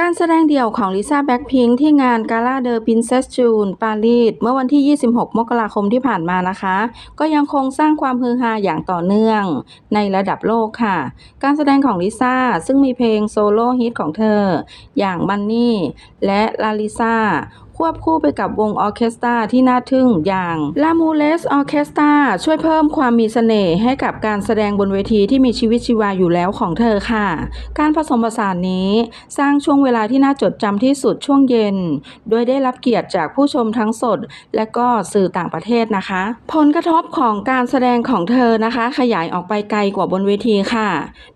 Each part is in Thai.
การแสดงเดี่ยวของลิซ่าแบ็คพิงที่งานกาลาเดอร์พินเซสจูนปารีสเมื่อวันที่ 26 มกราคมที่ผ่านมานะคะ ก็ยังคงสร้างความฮือฮาอย่างต่อเนื่องในระดับโลกค่ะ การแสดงของลิซ่าซึ่งมีเพลงโซโล่ฮิตของเธอ อย่างมันนี่และลาลิซ่าควบคู่ไปกับวงออเคสตราที่น่าทึ่งอย่างลามูเลสออเคสตราช่วยเพิ่มความมีเสน่ห์ให้กับการแสดงบนเวทีที่มีชีวิตชีวาอยู่แล้วของเธอค่ะ การผสมผสานนี้สร้างช่วงเวลาที่น่าจดจำที่สุดช่วงเย็น โดยได้รับเกียรติจากผู้ชมทั้งสด และก็สื่อต่างประเทศนะคะ ผลกระทบของการแสดงของเธอนะคะ ขยายออกไปไกลกว่าบนเวทีค่ะ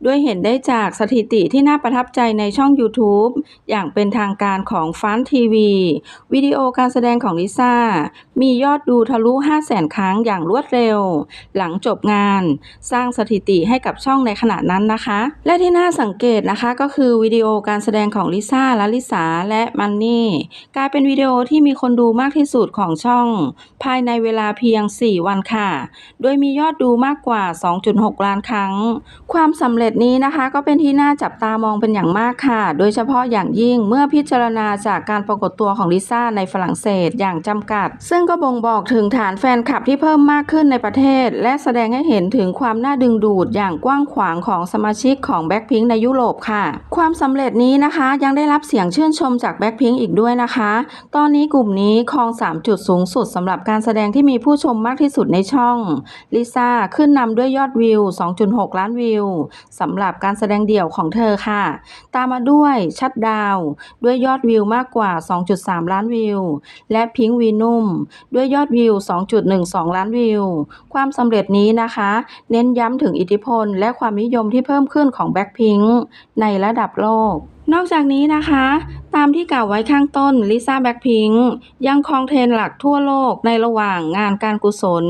ด้วยเห็นได้จากสถิติที่น่าประทับใจในช่อง YouTube อย่างเป็นทางการของฟันทีวีวิดีโอการแสดงของลิซ่า มียอดดูทะลุ 5 0 0 0 0 0 ครั้งอย่างรวดเร็ว หลังจบงาน สร้างสถิติให้กับช่องในขณะนั้นนะคะ และที่น่าสังเกตนะคะก็คือวิดีโอการแสดงของลิซ่าและลิสาและมันนี่ กลายเป็นวิดีโอที่มีคนดูมากที่สุดของช่อง ภายในเวลาเพียง 4 วันค่ะ โดยมียอดดูมากกว่า 2.6 ล้านครั้ง ความสำเร็จนี้นะคะก็เป็นที่น่าจับตามองเป็นอย่างมากค่ะ โดยเฉพาะอย่างยิ่งเมื่อพิจารณาจากการปรากฏตัวของลิซ่าในฝรั่งเศสอย่างจำกัด ซึ่งก็บ่งบอกถึงฐานแฟนคลับที่เพิ่มมากขึ้นในประเทศ และแสดงให้เห็นถึงความน่าดึงดูดอย่างกว้างขวางของสมาชิกของแบ็คพิงในยุโรปค่ะ ความสำเร็จนี้นะคะยังได้รับเสียงชื่นชมจากแบ็คพิงอีกด้วยนะคะ ตอนนี้กลุ่มนี้ครอง 3 จุดสูงสุดสำหรับการแสดงที่มีผู้ชมมากที่สุดในช่องลิซ่าขึ้นนำด้วยยอดวิว 2.6 ล้านวิวสำหรับการแสดงเดี่ยวของเธอค่ะ ตามมาด้วยชัดดาวด้วยยอดวิวมากกว่า 2.3 ล้านวิว และพิงวีนุ่ม ด้วยยอดวิว 2.12 ล้านวิว ความสำเร็จนี้นะคะ เน้นย้ำถึงอิทธิพล และความนิยมที่เพิ่มขึ้นของแบ็คพิงในระดับโลก นอกจากนี้นะคะ ตามที่กล่าวไว้ข้างต้นลิซ่าแบ็คพิงยังครองเทรนหลักทั่วโลกในระหว่างงานการกุศล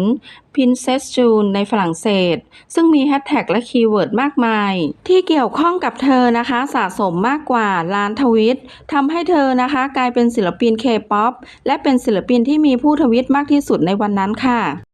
Princess June ในฝรั่งเศส ซึ่งมีแฮชแท็กและคีย์เวิร์ดมากมาย ที่เกี่ยวข้องกับเธอนะคะสะสมมากกว่าล้านทวิตทำให้เธอนะคะ กลายเป็นศิลปิน K-POP และเป็นศิลปินที่มีผู้ทวิตมากที่สุดในวันนั้นค่ะ